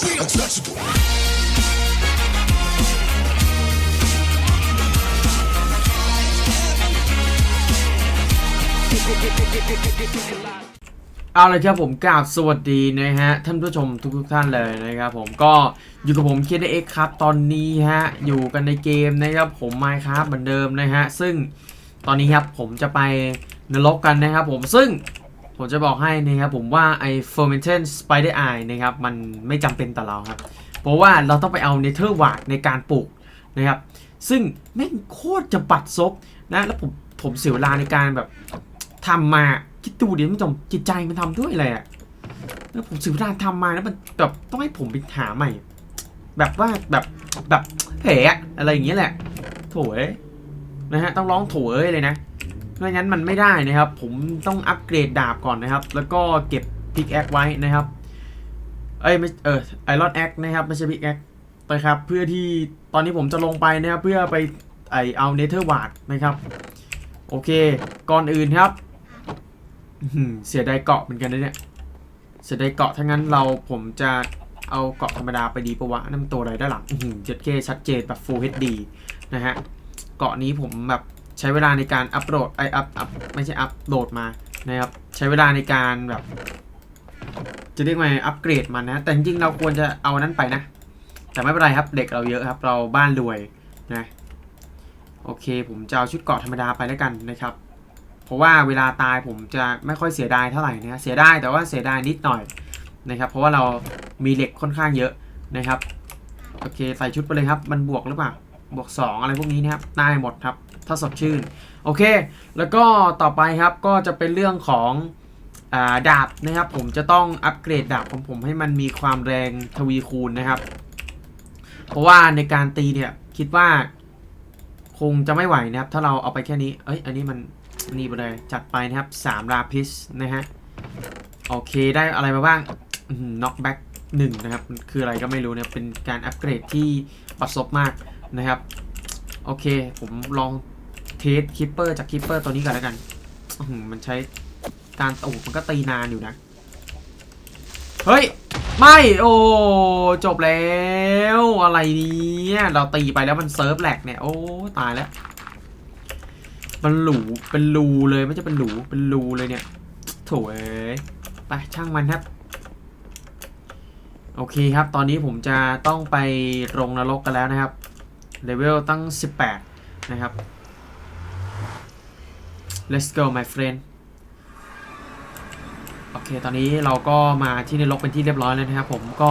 เอาลยครับผมกราบสวัสดีนะฮะท่านผู้ชมทุกทุกท่านเลยนะครับผมก็อยู่กับผมเคนเอ็กครับตอนนี้ฮะอยู่กันในเกมนะครับผมไมค์ครับเหมือนเดิมนะฮะซึ่งตอนนี้ครับผมจะไปนรกกันนะครับผมซึ่ง ผมจะบอกให้นะครับผมว่าไอ้ fermented spider eye นะครับมันไม่จำเป็นต่อเราครับ เพราะว่าเราต้องไปเอาเนเธอร์วาดในการปลูกนะครับ ซึ่งแม่งโคตรจะบัดซบนะแล้วผมผมเสียเวลาในการแบบทำมาคิดดูดิท่านผู้ชมจิตใจมันทำด้วยอะไรอะแล้วผมเสียเวลาทำมาแล้วมันแบบต้องให้ผมไปหาใหม่ แบบว่าแบบแบบเหอะอะไรอย่างเงี้ยแหละโถเอ้ยนะฮะต้องร้องโถเอ้ยเลยนะ ไม่งั้นมันไม่ได้นะครับ ผมต้องอัปเกรดดาบก่อนนะครับ แล้วก็เก็บพิกแอคไว้นะครับ เอ้ยไม่เออไอรอนแอคนะครับไม่ใช่พิกแอคนะครับ เพื่อที่ตอนนี้ผมจะลงไปนะครับ เพื่อไปไอเอาเนเธอร์วาร์ดนะครับ โอเค ก่อนอื่นครับเสียดายเกาะเหมือนกันนะเนี่ย เสียดายเกาะถ้างั้นเราผมจะเอาเกาะธรรมดาไปดีปะวะนั่นมันตัวอะไรด้านหลังอื้อหือ 7K ชัดเจนแบบ Full HD นะฮะ เกาะนี้ผมแบบ ใช้เวลาในการอัปโหลดไออัพอัพไม่ใช่อัปโหลดมานะครับใช้เวลาในการแบบ จะเรียกว่าไงอัปเกรดมันนะ แต่จริงๆเราควรจะเอานั้นไปนะ แต่ไม่เป็นไรครับเด็กเราเยอะครับ เราบ้านรวยนะโอเค ผมจะเอาชุดเกาะธรรมดาไปแล้วกันนะครับ เพราะว่าเวลาตายผมจะไม่ค่อยเสียดายเท่าไหร่นะเสียดายแต่ว่าเสียดายนิดหน่อยนะครับ เพราะว่าเรามีเหล็กค่อนข้างเยอะนะครับโอเคใส่ชุดไปเลยครับ มันบวกหรือเปล่าบวก 2 อะไรพวกนี้นะครับได้หมดครับ ถ้าสดชื่น โอเค แล้วก็ต่อไปครับก็จะเป็นเรื่องของอดาบนะครับ ผมจะต้องอัปเกรดดาบของผมให้มันมีความแรงทวีคูณนะครับ เพราะว่าในการตีเนี่ยคิดว่าคงจะไม่ไหวนะครับ ถ้าเราเอาไปแค่นี้ เอ้ย อันนี้มันนี่ไปเลยจัดไปนะครับ3ราพิสนะฮะ โอเคได้อะไรมาบ้างน็อกแบ็กหนึ่งนะครับ คืออะไรก็ไม่รู้เนี่ยเป็นการอัปเกรดที่ประสบมากนะครับ โอเค ผมลอง เทสคิปเปอร์จากคิปเปอร์ตัวนี้ก่อนแล้วกันมันใช้การตูมันก็ตีนานอยู่นะ เฮ้ย ไม่ โอ้ จบแล้ว อะไรเนี่ยเราตีไปแล้วมันเซิร์ฟแหลกเนี่ย โอ้ ตายแล้ว มันหลูเป็นรูเลยไม่ใช่เป็นหลูเป็นรูเลยเนี่ยโถเอ้ยไปช่างมันครับ โอเคครับ ตอนนี้ผมจะต้องไปลงนรกกันแล้วนะครับเลเวลตั้ง 18 นะครับ let's go my friend โอเค ตอนนี้เราก็มาที่ในรกเป็นที่เรียบร้อยแล้วนะครับ ผมก็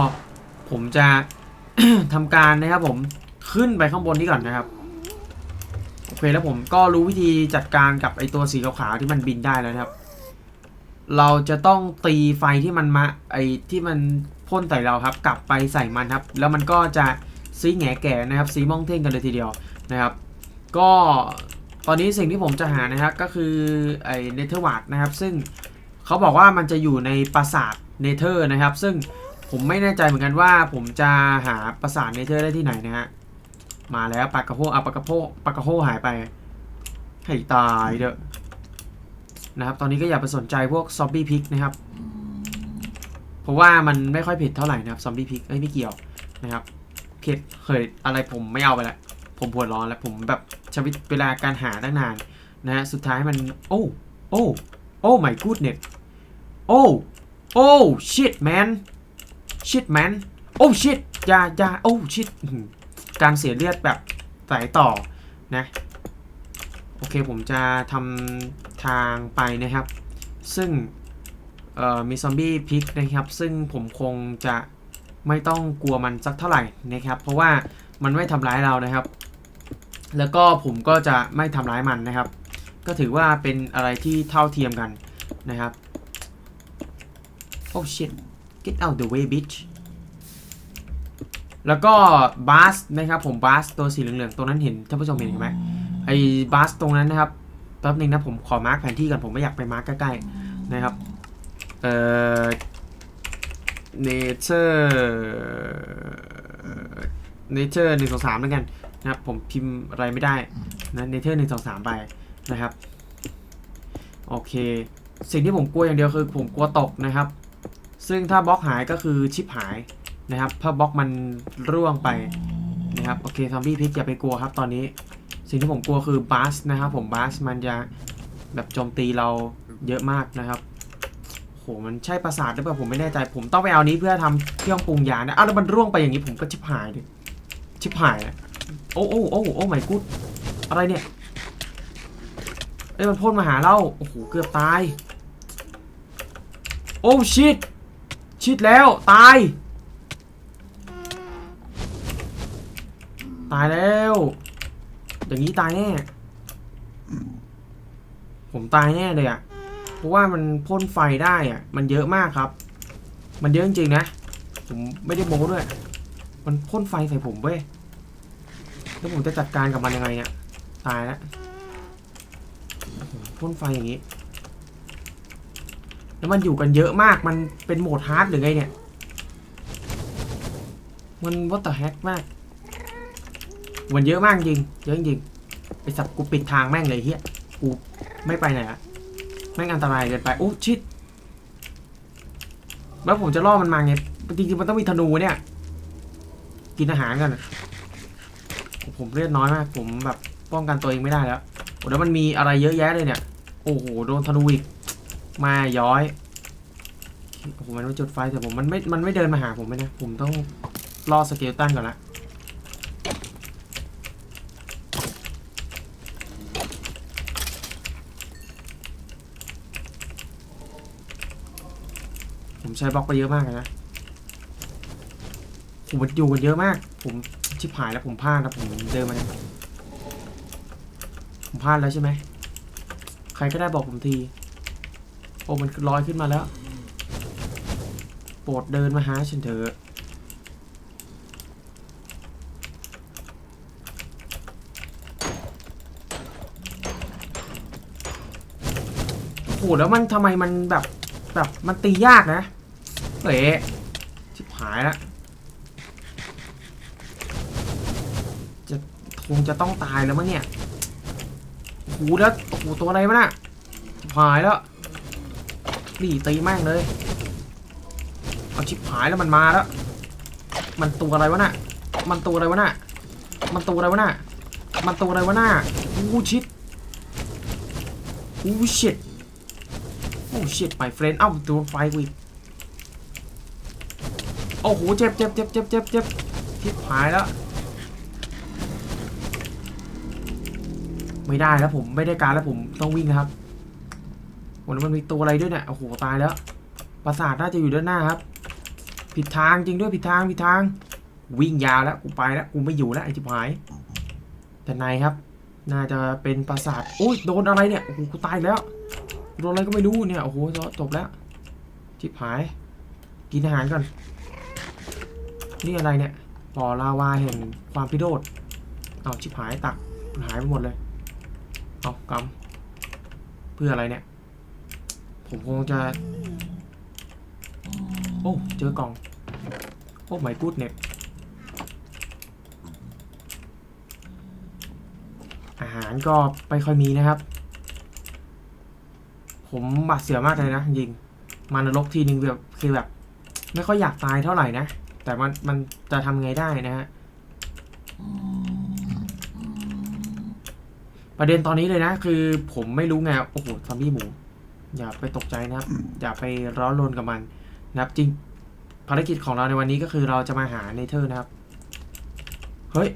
ผมจะ ทำการนะครับผมขึ้นไปข้างบนนี้ก่อนนะครับโอเคแล้วผมก็รู้วิธีจัดการกับไอตัวสีขาวๆที่มันบินได้แล้วนะครับ เราจะต้องตีไฟที่มันมาไอที่มันพ่นใส่เราครับ กลับไปใส่มันครับ แล้วมันก็จะซีแหงแก่นะครับ สีม่องเท่งกันเลยทีเดียวนะครับ ก็ ตอนนี้สิ่งที่ผมจะหานะครับก็คือไอเนเธอร์วาร์ดนะครับซึ่งเขาบอกว่ามันจะอยู่ในปราสาทเนเธอร์นะครับ ซึ่งผมไม่แน่ใจเหมือนกันว่าผมจะหาปราสาทเนเธอร์ได้ที่ไหนนะฮะมาแล้วปากกระโพเอาปากกระโพปากกระโพหายไปให้ตายเด้อนะครับตอนนี้ก็อย่าไปสนใจพวกซอมบี้พิกนะครับเพราะว่ามันไม่ค่อยเผ็ดเท่าไหร่นะครับซอมบี้พิกเอ้ยไม่เกี่ยวนะครับเผ็ดเคยอะไรผมไม่เอาไปละ ผมปวดร้อนแล้วผมแบบใช้เวลาการหาตั้งนานนะฮะสุดท้ายมัน โอ้โอ้โอ้ my goodness โอ้โอ้ shit man shit man โอ้ shit อย่ายาโอ้ shit อื้อหือการเสียเลือดแบบสายต่อนะโอเคผมจะทำทางไปนะครับ ซึ่งมีซอมบี้พิกนะครับ ซึ่งผมคงจะไม่ต้องกลัวมันสักเท่าไหร่นะครับ เพราะว่ามันไม่ทำร้ายเรานะครับ แล้วก็ผมก็จะไม่ทำร้ายมันนะครับ ก็ถือว่าเป็นอะไรที่เท่าเทียมกันนะครับโอ้ shit get out the way bitch แล้วก็บาสนะครับผมบาสตัวสีเหลืองๆตัวนั้นเห็นท่านผู้ชมเห็นไหมไอ้บาสตรงนั้นนะครับแป๊บนึงนะผมขอมาร์กแผนที่ก่อนผมไม่อยากไปมาร์กใกล้ๆนะครับเอ่อ nature nature หนึ่งสองสามแล้วกัน นะครับผมพิมพ์อะไรไม่ได้นะ nature หนึ่งสองสามไปนะครับโอเค สิ่งที่ผมกลัวอย่างเดียวคือผมกลัวตกนะครับ ซึ่งถ้าบล็อกหายก็คือชิปหายนะครับถ้าบล็อกมันร่วงไปนะครับโอเคซอมบี้พิษอย่าไปกลัวครับตอนนี้ สิ่งที่ผมกลัวคือบัสนะครับผมบัสมันจะแบบโจมตีเราเยอะมากนะครับโหมันใช่ประสาทหรือเปล่าผมไม่แน่ใจ ผมต้องไปเอานี้เพื่อทำเครื่องปรุงยานะอ้าวแล้วมันร่วงไปอย่างนี้ผมก็ชิบหายดิชิบหายนะ โอ้โอ้โอ้โอ้ไม่กูดอะไรเนี่ยเอ้ยมันพ่นมาหาเราโอ้โหเกือบตาย โอ้ชิดชิดแล้วตาย ตายแล้ว อย่างนี้ตายแน่ ผมตายแน่เลยอะ่ะเพราะว่ามันพ่นไฟได้อะ่ะ มันเยอะมากครับ มันเยอะจริงๆนะ ผมไม่ได้โม้ด้วย มันพ่นไฟใส่ผมเว้ย แล้วผมจะจัดการกับมันยังไงเนี่ย ตายแล้วพ่นไฟอย่างนี้ แล้วมันอยู่กันเยอะมาก มันเป็นโหมดฮาร์ดหรือไงเนี่ย มันวัต the heck มาก มันเยอะมากจริง เยอะจริงไอสัตว์กูปิดทางแม่งเลยเฮียกูไม่ไปไหนอะแม่งอันตรายเกินไป โอ้ชิด แล้วผมจะล่อมันมาไง จริงๆมันต้องมีธนูเนี่ย กินอาหารกัน ผมเลือดน้อยมาก ผมแบบป้องกันตัวเองไม่ได้แล้วโอ้แล้วมันมีอะไรเยอะแยะเลยเนี่ย โอ้โหโดนธนูอีกมาย้อยโอ้โหมันไม่จุดไฟแต่ผมมันไม่มันไม่เดินมาหาผมเลยนะ ผมต้องล่อสเกลตันก่อนละผมใช้บล็อกไปเยอะมากเลยนะผมมันอยู่กันเยอะมาก ผม ชิบหายแล้วผมพลาดแล้วผมเดินมาเนี่ยผมพลาดแล้วใช่ไหมใครก็ได้บอกผมที โอ้มันลอยขึ้นมาแล้ว โปรดเดินมาหาฉันเถอะโอ้โหแล้วมันทำไมมันแบบแบบมันตียากนะเอ๋ชิบหายแล้ว จะ คงจะต้องตายแล้วมั้งเนี่ยโอ้โหแล้วโอ้โหตัวอะไรวะน่ะหายแล้วนี่ตีแม่งเลย เอาชิบหายแล้วมันมาแล้ว มันตัวอะไรวะน่ะ มันตัวอะไรวะน่ะ มันตัวอะไรวะน่ะ มันตัวอะไรวะน่ะอู้ชิดอู้ชิดโอ้ชิดไปเฟรนเอ้าตัวไฟกูอีกโอ้โหเจ็บเจ็บเจ็บเจ็บเจ็บเจ็บชิบหายแล้ว ไม่ได้แล้วผมไม่ได้การแล้วผมต้องวิ่งนะครับโอ้แล้วมันมีตัวอะไรด้วยเนี่ยโอ้โหตายแล้วปราสาทน่าจะอยู่ด้านหน้าครับ ผิดทางจริงด้วยผิดทางผิดทาง วิ่งยาวแล้วกูไปแล้วกูไม่อยู่แล้วไอ้จิบหาย แต่ในครับ น่าจะเป็นปราสาทโอ้ยโดนอะไรเนี่ยโอ้โหกูตายแล้วโดนอะไรก็ไม่รู้เนี่ยโอ้โหจบแล้วจิบหาย กินอาหารก่อนนี่อะไรเนี่ยบ่อลาวาแห่งความพิโรธเอาชิบหายตักหายไปหมดเลย เอากำเพื่ออะไรเนี่ย ผมคงจะ โอ้เจอกล่อง โอ้ไม่กูดเน็ตอาหารก็ไม่ค่อยมีนะครับ ผมบาดเสียมากเลยนะจริงมานรกทีนึงแบบคือแบบ ไม่ค่อยอยากตายเท่าไหร่นะ แต่มันมันจะทำไงได้นะฮะ ประเด็นตอนนี้เลยนะ คือผมไม่รู้ไงโอ้โหซอมบี้หมู อย่าไปตกใจนะครับ อย่าไปร้อนรนกับมันนะครับจริงภารกิจของเราในวันนี้ก็คือเราจะมาหาเนเธอร์นะครับ เฮ้ย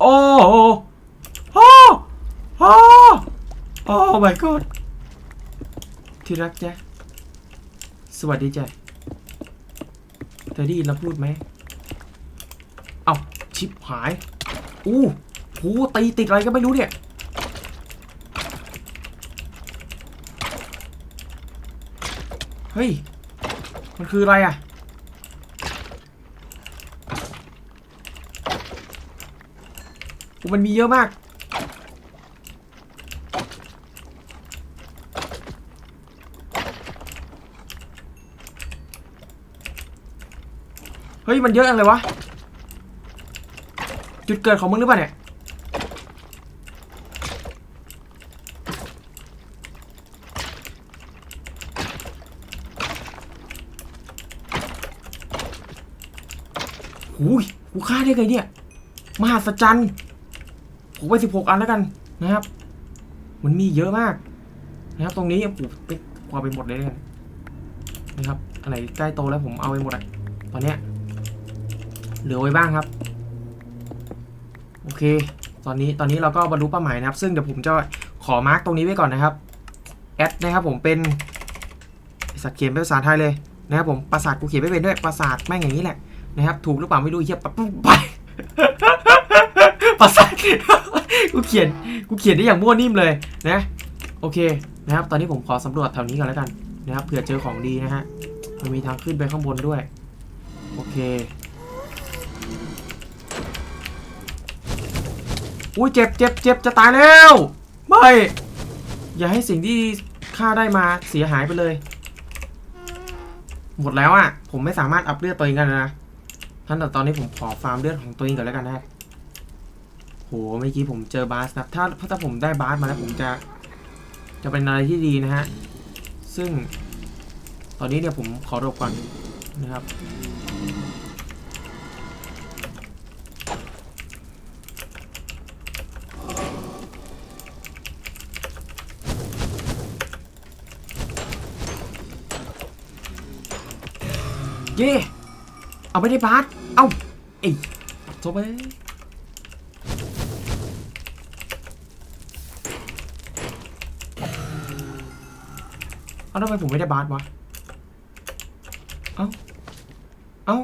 โอ้โหโอ้โอ้โอ้ my god ที่รักจ๊ะสวัสดีจ้ะเธอได้ยินเราพูดไหม เอ้าชิบหาย อู้หูตีติดอะไรก็ไม่รู้เนี่ย เฮ้ย มันคืออะไรอะ มันมีเยอะมาก เฮ้ย มันเยอะอะไรวะ จุดเกิดของมึงหรือเปล่าเนี่ย หูยกูฆ่าได้ไงเนี่ย มหัศจรรย์ผมไปสิบหกอันแล้วกันนะครับ มันมีเยอะมาก นะครับ ตรงนี้ผมไปกวาดไปหมดเลยกันนะครับอันไหนใกล้โตแล้วผมเอาไปหมดอะตอนเนี้ยเหลือไว้บ้างครับ โอเค ตอนนี้ตอนนี้เราก็บรรลุเป้าหมายนะครับ ซึ่งเดี๋ยวผมจะขอมาร์กตรงนี้ไว้ก่อนนะครับแอดนะครับผมเป็นสักเขียนเป็นภาษาไทยเลยนะครับผม ประสาทกูเขียนไม่เป็นด้วย ประสาทแม่งอย่างนี้แหละ นะครับ ถูกหรือเปล่าไม่รู้เฮียปั๊บปุ๊บไปประสากูเขียนกูเขียนได้อย่างมั่วนิ่มเลยนะโอเคนะครับ ตอนนี้ผมขอสำรวจแถวนี้ก่อนแล้วกันนะครับเผื่อเจอของดีนะฮะมันมีทางขึ้นไปข้างบนด้วย โอเคอุ้ยเจ็บเจ็บเจ็บจะตายแล้วไม่อย่าให้สิ่งที่ฆ่าได้มาเสียหายไปเลย หมดแล้วอะ ผมไม่สามารถอัพเลือดตัวเองกันนะ ท่านแต่ตอนนี้ผมขอฟาร์มเลือดของตัวเองก่อนแล้วกันนะโหเมื่อกี้ผมเจอบาสนะครับถ้าถ้าผมได้บาสมาแล้วผมจะ จะเป็นอะไรที่ดีนะฮะ ซึ่ง ตอนนี้เนี่ยผมขอรบก่อนนะครับ เย่ เอาไม่ได้บาสเอ้าเอ้ยโซไปเอาทำไมผมไม่ได้บาสวะ เอ้า เอ้า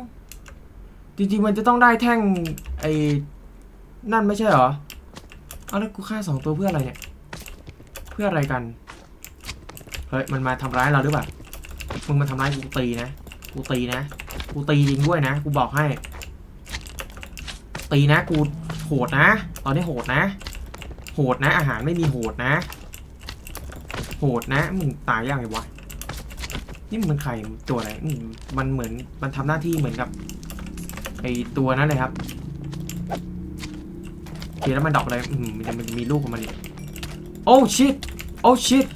จริงๆมันจะต้องได้แท่งไอ้นั่นไม่ใช่เหรอ เอาแล้วกูฆ่าสองตัวเพื่ออะไรเนี่ย เพื่ออะไรกัน เฮ้ย มันมาทำร้ายเราหรือเปล่า มึงมาทำร้ายกูตีนะ กูตีนะ กูตีจริงด้วยนะ กูบอกให้ ตีนะ กูโหดนะ ตอนนี้โหดนะ โหดนะ อาหารไม่มีโหดนะ โหดนะ มึงตายยังไงวะ นี่มันใครตัวอะไรมมันเหมือน มันทำหน้าที่เหมือนกับไอตัวนั้นเลยครับโอเคแล้วมันดอปอะไร อืมมันมันมีลูกของมันอีกโอ้ชิตโอ้ชิต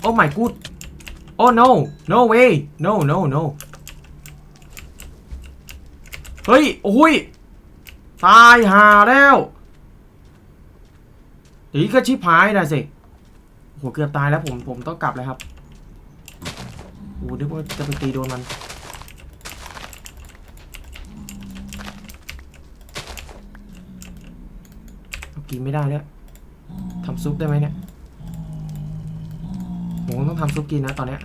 โอ้ my good โอ้ no no way no no no เฮ้ย โอ้ย ตายห่าแล้วอีก็ชิบหายนะสิโหเกือบตายแล้วผม ผมต้องกลับเลยครับโอ้นึกว่าจะไปตีโดนมัน กินไม่ได้เนี่ยทำซุปได้ไหมเนี่ยผมต้องทำซุปกินนะตอนเนี้ย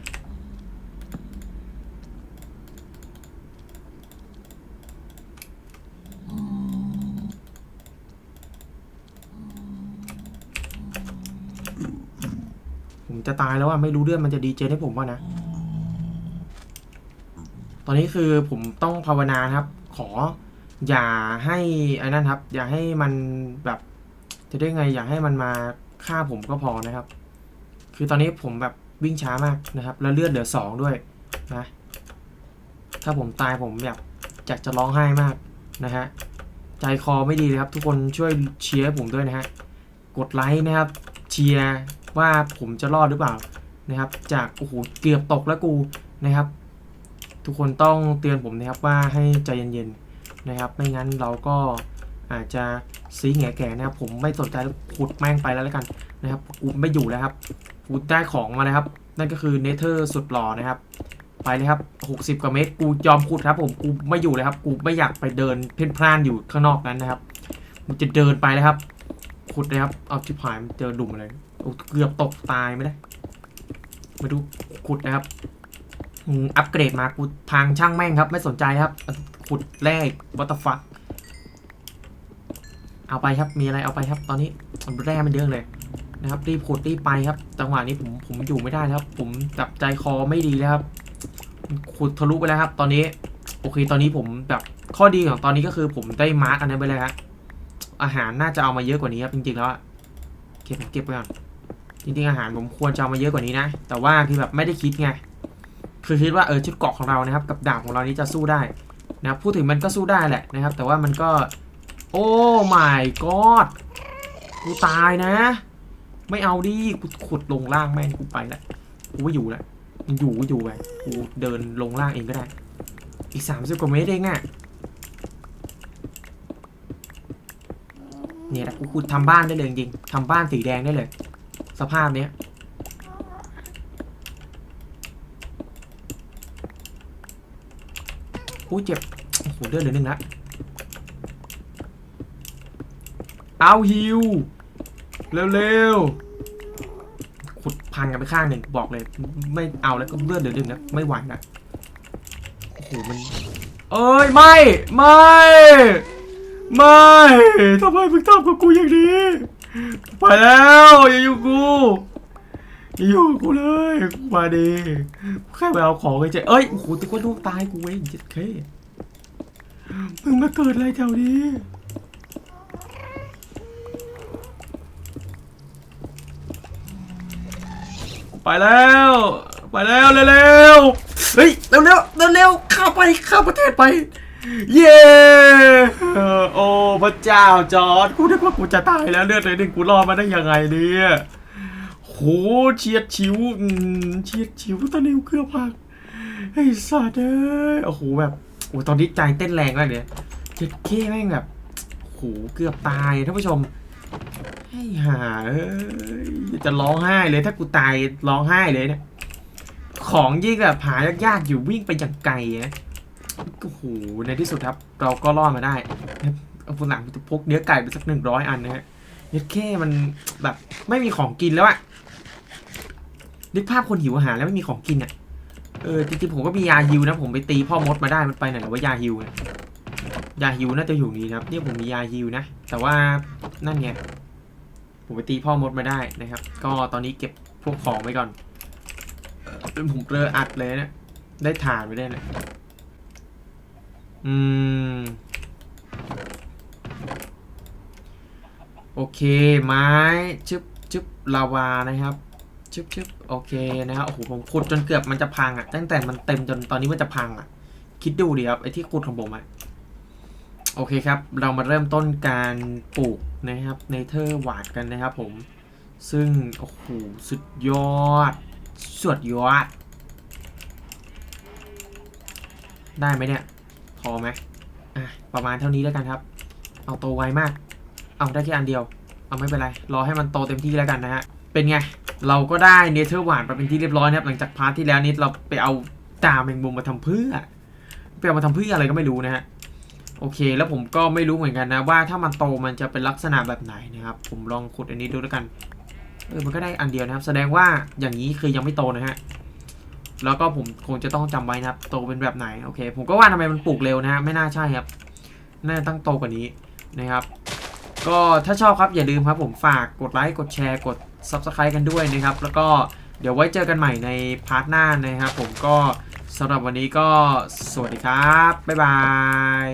จะตายแล้วอะไม่รู้เรื่องมันจะดีเจให้ผมว่านะ ตอนนี้คือผมต้องภาวนาครับ ขออย่าให้ไอ้นั่นครับ อย่าให้มันแบบ จะได้ไง อย่าให้มันมาฆ่าผมก็พอนะครับ คือตอนนี้ผมแบบวิ่งช้ามากนะครับ แล้วเลือดเหลือสองด้วยนะถ้าผมตายผมแบบอยากจะร้องไห้มากนะฮะใจคอไม่ดีเลยครับ ทุกคนช่วยเชียร์ผมด้วยนะฮะกดไลค์นะครับเชียร์ ว่าผมจะรอดหรือเปล่านะครับ จากโอ้โหเกือบตกแล้วกูนะครับ ทุกคนต้องเตือนผมนะครับว่าให้ใจเย็นๆนะครับ ไม่งั้นเราก็อาจจะซีแง่แก่นะครับ ผมไม่สนใจขุดแม่งไปแล้วแล้วกันนะครับกูไม่อยู่แล้วครับกูได้ของมาแล้วครับ นั่นก็คือเนเธอร์สุดหล่อนะครับ ไปเลยครับ 60กว่าเมตรกูยอมขุดครับ ผมกูไม่อยู่เลยครับกูไม่อยากไปเดินเพ่นพล่านอยู่ข้างนอกนั้นนะครับมันจะเดินไปเลยครับขุดเลยครับเอาชิบหายมันเจอดุมอะไร เกือบตกตายไม่ได้ มาดูขุดนะครับอัปเกรดมากูทางช่างแม่งครับ ไม่สนใจครับ ขุดแร่วัตฟักเอาไปครับมีอะไรเอาไปครับ ตอนนี้แร่มันเยอะเลยนะครับรีบขุดรีบไปครับจังหวะนี้ผมผมอยู่ไม่ได้ครับ ผมจับใจคอไม่ดีแล้วครับ ขุดทะลุไปแล้วครับ ตอนนี้ โอเค ตอนนี้ผมแบบข้อดีของตอนนี้ก็คือผมได้มาร์กอันนั้นไปเลยครับอาหารน่าจะเอามาเยอะกว่านี้ครับจริงๆแล้วเก็บเก็บไปก่อน จริงๆอาหารผมควรจะเอามาเยอะกว่านี้นะ แต่ว่าคือแบบไม่ได้คิดไง คือคิดว่าเออชุดเกาะของเรานะครับ กับดาบของเรานี้จะสู้ได้นะพูดถึงมันก็สู้ได้แหละนะครับ แต่ว่ามันก็ โอ้ my god กูตายนะ ไม่เอาดิกูขุดลงล่างแม่งกูไปละกูไม่อยู่ละมันอยู่ก็อยู่ไปกูเดินลงล่างเองก็ได้ อีกสามสิบกว่าเมตรเองอะเนี่ยนะกูขุดทำบ้านได้เลยจริงทำบ้านสีแดงได้เลย สภาพเนี้ยอู้เจ็บโอ้โหเลือดเหลือหนึ่งละเอาฮิวเร็วๆ ขุดพังกันไปข้างหนึ่งบอกเลย ไม่เอาแล้วก็เลือดเหลือหนึ่งนะไม่ไหวนะโอ้โหมัน เอ้ยไม่ ไม่ ไม่ทำไมมึงทำกับกูอย่างนี้ ไปแล้วอย่าอยู่กูอย่าอยู่กูเลยมาดีแค่ไปเอาของไปเฉยเอ้ยโอ้โหตึกว่าลูกตายกูเองเจ็ดเคมึงมาเกิดอะไรแถวนี้ไปแล้วไปแล้วเร็วๆเฮ้ยเร็วๆเร็วๆเข้าไปเข้าประเทศไป เย้โอ้พระเจ้าจอร์ดกูนึกว่ากูจะตายแล้วเลือดเลยหนึ่งกูรอดมาได้ยังไงเนี่ยโหเฉียดฉิวเฉียดฉิวตอนนี้กูเกือพังไอ้สัตว์เอ้ยโอ้โหแบบโอ้ตอนนี้ใจเต้นแรงมากเนี่ยเจ็ดเคแม่งแบบโอ้โหเกือบตายท่านผู้ชมให้หาเอ้ยจะร้องไห้เลยถ้ากูตายร้องไห้เลยเนี่ยของยิ่งแบบหายากๆอยู่วิ่งไปอย่างไกลนะ โอ้โหในที่สุดครับ เราก็รอดมาได้เอาฝรั่งจะพกเนื้อไก่ไปสักหนึ่งร้อยอันนะฮะเนื้อแค่มันแบบไม่มีของกินแล้วอะนึกภาพคนหิวอาหารแล้วไม่มีของกินอะเออจริงๆผมก็มียาฮิวนะ ผมไปตีพ่อมดมาได้มันไปไหนแล้วว่ายาฮิวเนี่ยยาฮิวน่าจะอยู่นี่นะครับเนี่ยผมมียาฮิวนะแต่ว่านั่นไงผมไปตีพ่อมดมาได้นะครับ ก็ตอนนี้เก็บพวกของไว้ก่อนเป็นผมเรออัดเลยนะได้ฐานไปได้เลย อืม โอเค ไม้ชึบชึบลาวานะครับชึบชึบโอเคนะครับโอ้โหผมขุดจนเกือบมันจะพังอะ่ะ ตั้งแต่มันเต็มจนตอนนี้มันจะพังอะ่ะ คิดดูดิครับไอ้ที่ขุดของผมอะ่ะโอเคครับ เรามาเริ่มต้นการปลูกนะครับในเธอร์หวาดกันนะครับผม ซึ่ง โอ้โห สุดยอด สุดยอด ได้ไหมเนี่ย พอไหมอะประมาณเท่านี้แล้วกันครับ เอาโตไวมาก เอาได้แค่อันเดียว เอาไม่เป็นไร รอให้มันโตเต็มที่แล้วกันนะฮะ เป็นไง เราก็ได้เนเธอร์หวานมาเป็นที่เรียบร้อยนะครับ หลังจากพาร์ทที่แล้วนี้เราไปเอาดาแมงมุมมาทำเพื่อไปเอามาทำเพื่ออะไรก็ไม่รู้นะฮะ โอเค แล้วผมก็ไม่รู้เหมือนกันนะว่าถ้ามันโตมันจะเป็นลักษณะแบบไหนนะครับ ผมลองขุดอันนี้ดูแล้วกัน เออ มันก็ได้อันเดียวนะครับ แสดงว่าอย่างนี้คือยังไม่โตนะฮะ แล้วก็ผมคงจะต้องจำไว้นะครับโตเป็นแบบไหนโอเค ผมก็ว่าทำไมมันปลูกเร็วนะฮะไม่น่าใช่ครับน่าจะตั้งโตกว่านี้นะครับ ก็ถ้าชอบครับอย่าลืมครับผมฝากกดไลค์กดแชร์กด Subscribe กันด้วยนะครับ แล้วก็เดี๋ยวไว้เจอกันใหม่ในพาร์ทหน้านะครับ ผมก็สำหรับวันนี้ก็สวัสดีครับ บ๊ายบาย